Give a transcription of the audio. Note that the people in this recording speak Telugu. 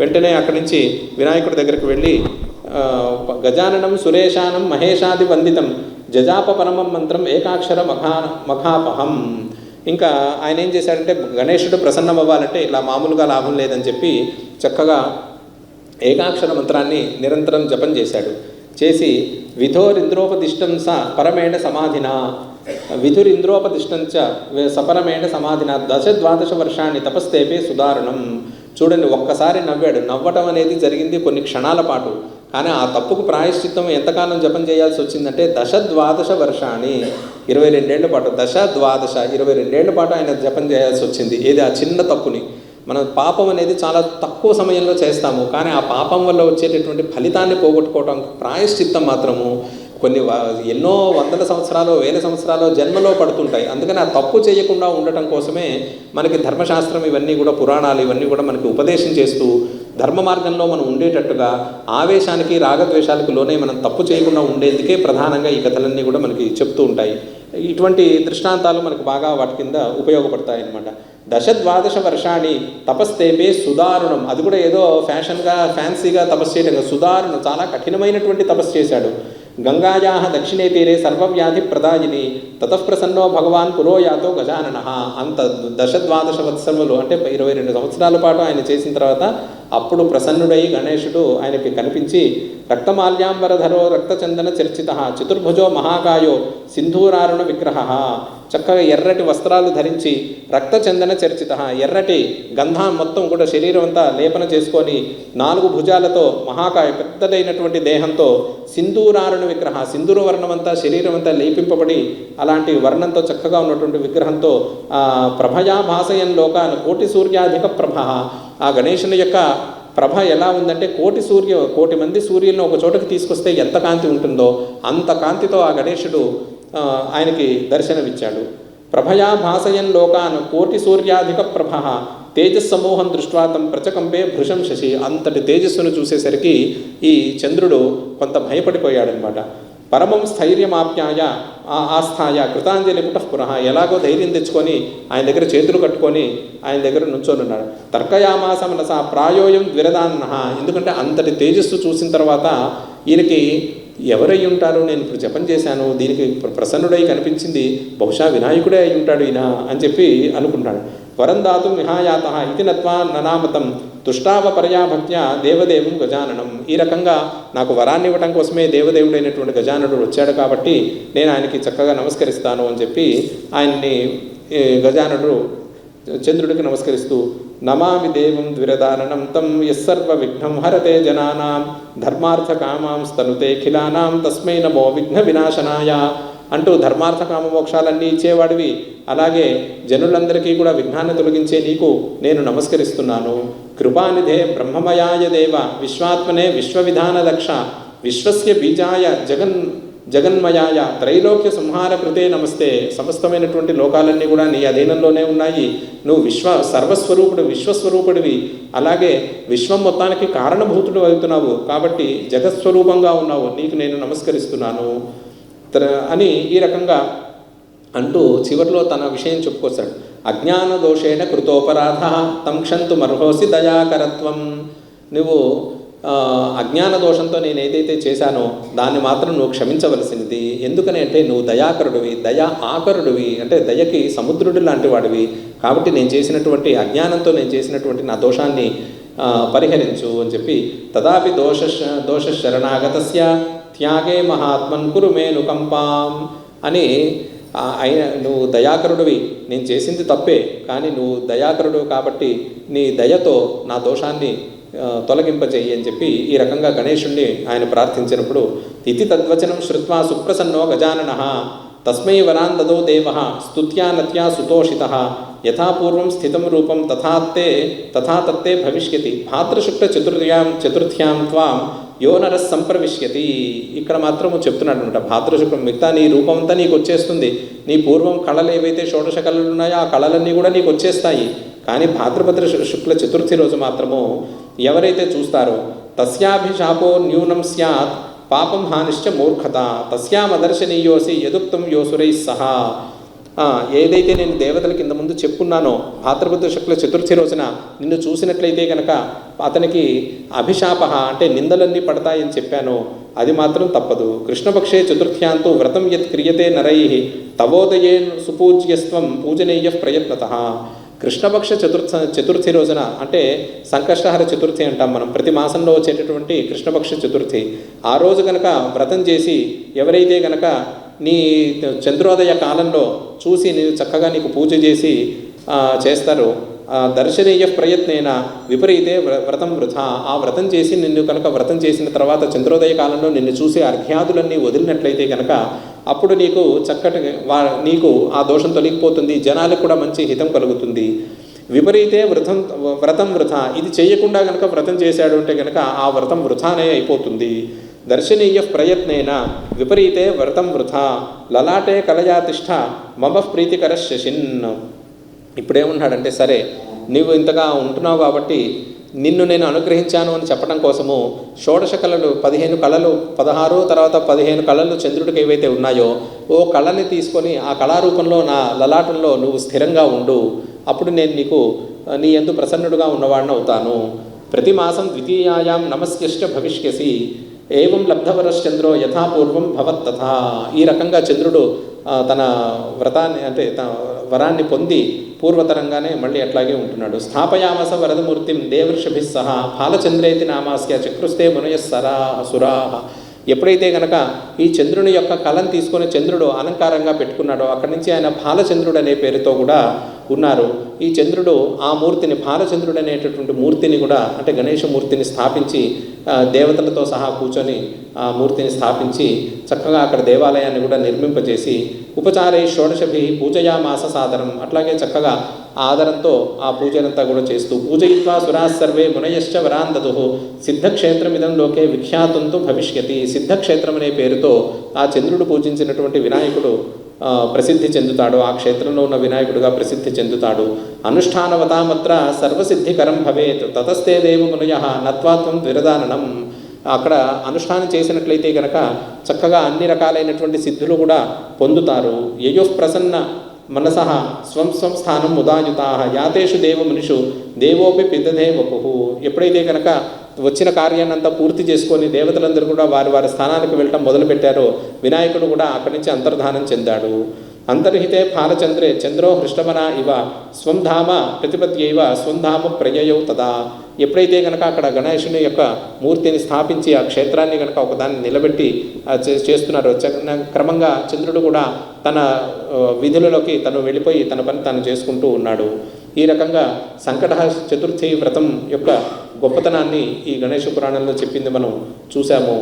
వెంటనే అక్కడి నుంచి వినాయకుడి దగ్గరికి వెళ్ళి గజాననం సురేశానం మహేషాది వందితం జజాప పరమం మంత్రం ఏకాక్షర మఖా మఖాపహం ఇంకా ఆయన ఏం చేశాడంటే గణేశుడు ప్రసన్నం అవ్వాలంటే ఇలా మామూలుగా లాభం లేదని చెప్పి చక్కగా ఏకాక్షర మంత్రాన్ని నిరంతరం జపం చేశాడు. చేసి విధోరింద్రోపదిష్టం స పరమేణ సమాధిన. విధురింద్రోపదిష్టం చ సపరమేణ సమాధిన. దశ ద్వాదశ వర్షాన్ని తపస్తేపే సుదారుణం చూడండి ఒక్కసారి నవ్వాడు. నవ్వటం అనేది జరిగింది కొన్ని క్షణాల పాటు. కానీ ఆ తప్పుకు ప్రాయశ్చిత్తం ఎంతకాలం జపం చేయాల్సి వచ్చిందంటే దశ ద్వాదశ వర్షాన్ని ఇరవై రెండేళ్ళ పాటు దశ ద్వాదశ ఇరవై రెండేళ్ళ పాటు ఆయన జపం చేయాల్సి వచ్చింది. ఏది? ఆ చిన్న తప్పుని. మనం పాపం అనేది చాలా తక్కువ సమయంలో చేస్తాము. కానీ ఆ పాపం వల్ల వచ్చేటటువంటి ఫలితాన్ని పోగొట్టుకోవడం ప్రాయశ్చిత్తం మాత్రము కొన్ని ఎన్నో వందల సంవత్సరాలు వేల సంవత్సరాలు జన్మలో పడుతుంటాయి. అందుకని ఆ తప్పు చేయకుండా ఉండటం కోసమే మనకి ధర్మశాస్త్రం ఇవన్నీ కూడా పురాణాలు ఇవన్నీ కూడా మనకి ఉపదేశం చేస్తూ ధర్మ మార్గంలో మనం ఉండేటట్టుగా ఆవేశానికి రాగద్వేషాలకు లోనే మనం తప్పు చేయకుండా ఉండేందుకే ప్రధానంగా ఈ కథలన్నీ కూడా మనకి చెప్తూ ఉంటాయి. ఇటువంటి దృష్టాంతాలు మనకు బాగా వాటి కింద ఉపయోగపడతాయి అన్నమాట దశ ద్వాదశ వర్షాన్ని తపస్తేపే సుదారుణం. అది కూడా ఏదో ఫ్యాషన్గా ఫ్యాన్సీగా తపస్సు చేయడం సుదారుణం. చాలా కఠినమైనటువంటి తపస్సు చేశాడు. గంగాయా దక్షిణే తీరే సర్వవ్యాధి ప్రదాయిని తతఃప్రసన్నో భగవాన్ పురోయాతో గజానన అంత దశ ద్వాదశ వత్సరములు అంటే ఇరవై రెండు సంవత్సరాల పాటు ఆయన చేసిన తర్వాత అప్పుడు ప్రసన్నుడై గణేశుడు ఆయనకి కనిపించి రక్తమాల్యాంబరధరో రక్తచందన చర్చిత చతుర్భుజో మహాకాయో సింధూరారుణ విగ్రహ చక్కగా ఎర్రటి వస్త్రాలు ధరించి రక్తచందన చర్చిత. ఎర్రటి గంధం మొత్తం కూడా శరీరం అంతా లేపన చేసుకొని నాలుగు భుజాలతో మహాకాయ పెద్దదైనటువంటి దేహంతో సింధూరారుణ విగ్రహ సింధూర వర్ణం అంతా శరీరం అంతా లేపింపబడి అలాంటి వర్ణంతో చక్కగా ఉన్నటువంటి విగ్రహంతో ప్రభయా భాసయన్ లోకాన్ కోటి సూర్యాధిక ప్రభ. ఆ గణేశుని యొక్క ప్రభ ఎలా ఉందంటే కోటి సూర్య కోటి మంది సూర్యులను ఒక చోటకి తీసుకొస్తే ఎంత కాంతి ఉంటుందో అంత కాంతితో ఆ గణేశుడు ఆయనకి దర్శనమిచ్చాడు. ప్రభయా భాసయన్ లోకాన్ కోటి సూర్యాధిక ప్రభ తేజస్సమూహం దృష్ట్వా తం ప్రచకంపే భృషం శశి అంతటి తేజస్సును చూసేసరికి ఈ చంద్రుడు కొంత భయపడిపోయాడనమాట. పరమం స్థైర్యమాప్యాయ ఆస్థాయ కృతాంజలి పుటః ఎలాగో ధైర్యం తెచ్చుకొని ఆయన దగ్గర చేతులు కట్టుకొని ఆయన దగ్గర నుంచోనున్నాడు. ఉన్నాడు తర్కయామాస మనస ప్రాయోయం ద్విరదాన్న ఎందుకంటే అంతటి తేజస్సు చూసిన తర్వాత ఈయనకి ఎవరై ఉంటారు నేను ఇప్పుడు జపం చేశాను దీనికి ప్రసన్నుడై కనిపించింది బహుశా వినాయకుడే అయి ఉంటాడు ఈయన అని చెప్పి అనుకుంటాడు. వరం దాతు మిహాయాత ఇది నత్వా ననామతం తుష్టావ పర్యాభక్త్యా దేవదేవం గజాననం. ఈ రకంగా నాకు వరాన్ని ఇవ్వటం కోసమే దేవదేవుడైనటువంటి గజాననుడు వచ్చాడు కాబట్టి నేను ఆయనకి చక్కగా నమస్కరిస్తాను అని చెప్పి ఆయన్ని ఏ, గజాననుడు చంద్రుడికి నమస్కరిస్తూ నమామి దేవం ద్విరదారణం తం యస్సర్వ విఘ్నం హరతే జనానాం ధర్మార్థ కామాం తస్మై నమో విఘ్న వినాశనాయ అంటూ ధర్మార్థ కామ మోక్షాలన్నీ ఇచ్చేవాడివి. అలాగే జనులందరికీ కూడా విఘ్నాన్ని తొలగించే నీకు నేను నమస్కరిస్తున్నాను. కృపానిధే బ్రహ్మమయాయ దేవ విశ్వాత్మనే విశ్వవిధాన దక్ష విశ్వస్య బీజాయ జగన్ జగన్మయాయ త్రైలోక్య సంహార కృతే నమస్తే. సమస్తమైనటువంటి లోకాలన్నీ కూడా నీ అధీనంలోనే ఉన్నాయి. నువ్వు విశ్వ సర్వస్వరూపుడు విశ్వస్వరూపుడివి. అలాగే విశ్వం మొత్తానికి కారణభూతుడు అవుతున్నావు. కాబట్టి జగత్స్వరూపంగా ఉన్నావు. నీకు నేను నమస్కరిస్తున్నాను. త్ర అని ఈ రకంగా అంటూ చివరిలో తన విషయం చెప్పుకొస్తాడు. అజ్ఞాన దోషేణ కృతోపరాధ తంక్షంతు మర్హోసి దయాకరత్వం. నువ్వు అజ్ఞాన దోషంతో నేను ఏదైతే చేశానో దాన్ని మాత్రం నువ్వు క్షమించవలసినది. ఎందుకని అంటే నువ్వు దయాకరుడివి దయా ఆకరుడివి అంటే దయకి సముద్రుడు లాంటి వాడివి. కాబట్టి నేను చేసినటువంటి అజ్ఞానంతో నేను చేసినటువంటి నా దోషాన్ని పరిహరించు అని చెప్పి తదాపి దోష దోష శరణాగతస్య త్యాగే మహాత్మన్ కురు మేను కంపాం అని అయిన నువ్వు దయాకరుడివి. నేను చేసింది తప్పే కానీ నువ్వు దయాకరుడు కాబట్టి నీ దయతో నా దోషాన్ని తొలగింపజేయి అని చెప్పి ఈ రకంగా గణేశుణ్ణి ఆయన ప్రార్థించినప్పుడు ఇతి తద్వచనం శృత్వా సుప్రసన్నో గజానన తస్మై వరాన్ దదో దేవ స్తుత్యా నత్యా సుతోషిత యథాపూర్వం స్థితం రూపం తథాత్తే తథా తత్తే భవిష్యతి భాద్రశుక్ల చతుర్థ్యాం చతుర్థ్యాం త్వాం యోనరస్ సంప్రవిష్యతి ఇక్కడ మాత్రము చెప్తున్నాడు అనమాట భాద్రశుక్లం మిగతా నీ రూపం అంతా నీకు వచ్చేస్తుంది. నీ పూర్వం కళలు ఏవైతే షోడశ కళలు ఉన్నాయో ఆ కళలన్నీ కూడా నీకు వచ్చేస్తాయి. కానీ భాద్రపద్ర శుక్ల చతుర్థి రోజు మాత్రము ఎవరైతే చూస్తారో తస్యాభిశాపో న్యూనం స్యాత్ పాపం హానిశ్చ మూర్ఖత తస్యామదర్శనీయోసి యదుక్తం యోసురై సహా. ఆ, ఏదైతే నేను దేవతల కింద ముందు చెప్పున్నానో భాద్రపద శుక్ల చతుర్థి రోజున నిన్ను చూసినట్లయితే కనుక అతనికి అభిశాప అంటే నిందలన్నీ పడతాయని చెప్పాను అది మాత్రం తప్పదు. కృష్ణపక్షే చతుర్థ్యాంతో వ్రతం యత్ క్రియతే నరై తవోదయే సుపూజ్యస్వం పూజనీయ ప్రయత్నత. కృష్ణపక్ష చతుర్థ చతుర్థి రోజున అంటే సంకష్టహర చతుర్థి అంటాం మనం. ప్రతి మాసంలో వచ్చేటటువంటి కృష్ణపక్ష చతుర్థి. ఆ రోజు కనుక వ్రతం చేసి ఎవరైతే కనుక నీ చంద్రోదయ కాలంలో చూసి నీవు చక్కగా నీకు పూజ చేసి చేస్తారు దర్శనీయ ప్రయత్నైన విపరీతే వ్ర- వ్రతం వృధా. ఆ వ్రతం చేసి నిన్ను కనుక వ్రతం చేసిన తర్వాత చంద్రోదయ కాలంలో నిన్ను చూసి అర్ఘ్యాదులన్నీ వదిలినట్లయితే కనుక అప్పుడు నీకు చక్కటి వా నీకు ఆ దోషం తొలగిపోతుంది జనాలకు కూడా మంచి హితం కలుగుతుంది. విపరీతే వ్రతం వ్రతం వృధా. ఇది చేయకుండా కనుక వ్రతం చేశాడు అంటే కనుక ఆ వ్రతం వృథానే అయిపోతుంది. దర్శనీయ ప్రయత్నైన విపరీతే వ్రతం వృథా లలాటే కలయాతిష్ట మమ ప్రీతికర శశిన్ ఇప్పుడేమన్నాడంటే సరే నీవు ఇంతగా ఉంటున్నావు కాబట్టి నిన్ను నేను అనుగ్రహించాను అని చెప్పడం కోసము షోడశ కళలు పదిహేను కళలు పదహారు తర్వాత పదిహేను కళలు చంద్రుడికి ఏవైతే ఉన్నాయో ఓ కళని తీసుకొని ఆ కళారూపంలో నా లలాటంలో నువ్వు స్థిరంగా ఉండు. అప్పుడు నేను నీకు నీ ఎందు ప్రసన్నుడుగా ఉన్నవాడిని అవుతాను. ప్రతి మాసం ద్వితీయాయాం నమస్కృష్ట భవిష్యసి ఏవం లబ్ధవరశ్చంద్రో యథాపూర్వం భవత్ తథా. ఈ రకంగా చంద్రుడు తన వ్రతాన్ని అంటే తన వరాన్ని పొంది పూర్వతరంగానే మళ్ళీ అట్లాగే ఉంటున్నాడు. స్థాపయామస వరదమూర్తిం దేవృషభి సహా ఫాలచంద్రేతి నామాస్య చక్రుస్తే మునయస్సరా సురాహ ఎప్పుడైతే గనక ఈ చంద్రుని యొక్క కళను తీసుకొని చంద్రుడు అలంకారంగా పెట్టుకున్నాడో అక్కడి నుంచి ఆయన బాలచంద్రుడు అనే పేరుతో కూడా ఉన్నారు. ఈ చంద్రుడు ఆ మూర్తిని బాలచంద్రుడు అనేటటువంటి మూర్తిని కూడా అంటే గణేష మూర్తిని స్థాపించి దేవతలతో సహా కూర్చొని ఆ మూర్తిని స్థాపించి చక్కగా అక్కడ దేవాలయాన్ని కూడా నిర్మింపజేసి ఉపచారై షోడశభి పూజయామాస సాధనం అట్లాగే చక్కగా ఆదరంతో ఆ పూజనంతా కూడా చేస్తూ పూజయిత్వా సురాసర్వే మునయశ్చ వరాంధదు సిద్ధక్షేత్రమిదం లోకే విఖ్యాతంతో భవిష్యతి. సిద్ధక్షేత్రం అనే పేరుతో ఆ చంద్రుడు పూజించినటువంటి వినాయకుడు ప్రసిద్ధి చెందుతాడు ఆ క్షేత్రంలో ఉన్న వినాయకుడుగా ప్రసిద్ధి చెందుతాడు. అనుష్ఠానవతామత్ర సర్వసిద్ధికరం భవేత్ తతస్తే దేవమునుయ నత్వాత్వం ద్విరదాననం అక్కడ అనుష్ఠానం చేసినట్లయితే కనుక చక్కగా అన్ని రకాలైనటువంటి సిద్ధులు కూడా పొందుతారు. యయుః ప్రసన్న మనస స్వం స్వం స్థానం ఉదాయుతా. యాతేషు దేవమునిషు దేవోపి పిదధే ఎప్పుడైతే కనుక వచ్చిన కార్యాన్ని అంతా పూర్తి చేసుకొని దేవతలందరూ కూడా వారి వారి స్థానానికి వెళ్ళటం మొదలుపెట్టారో వినాయకుడు కూడా అక్కడి నుంచి అంతర్ధానం చెందాడు. అంతర్హితే ఫాలచంద్రే చంద్రో హృష్టమన ఇవ స్వంధామ ప్రతిపత్యైవ స్వం ప్రయయౌ తదా. ఎప్పుడైతే కనుక అక్కడ గణేశుని యొక్క మూర్తిని స్థాపించి ఆ క్షేత్రాన్ని కనుక ఒకదాన్ని నిలబెట్టి చే- చేస్తున్నారో క్రమంగా చంద్రుడు కూడా తన విధులలోకి తను వెళ్ళిపోయి తన పని తాను చేసుకుంటూ ఉన్నాడు. ఈ రకంగా సంకట చతుర్థి వ్రతం యొక్క గొప్పతనాన్ని ఈ గణేష పురాణంలో చెప్పింది మనం చూసాము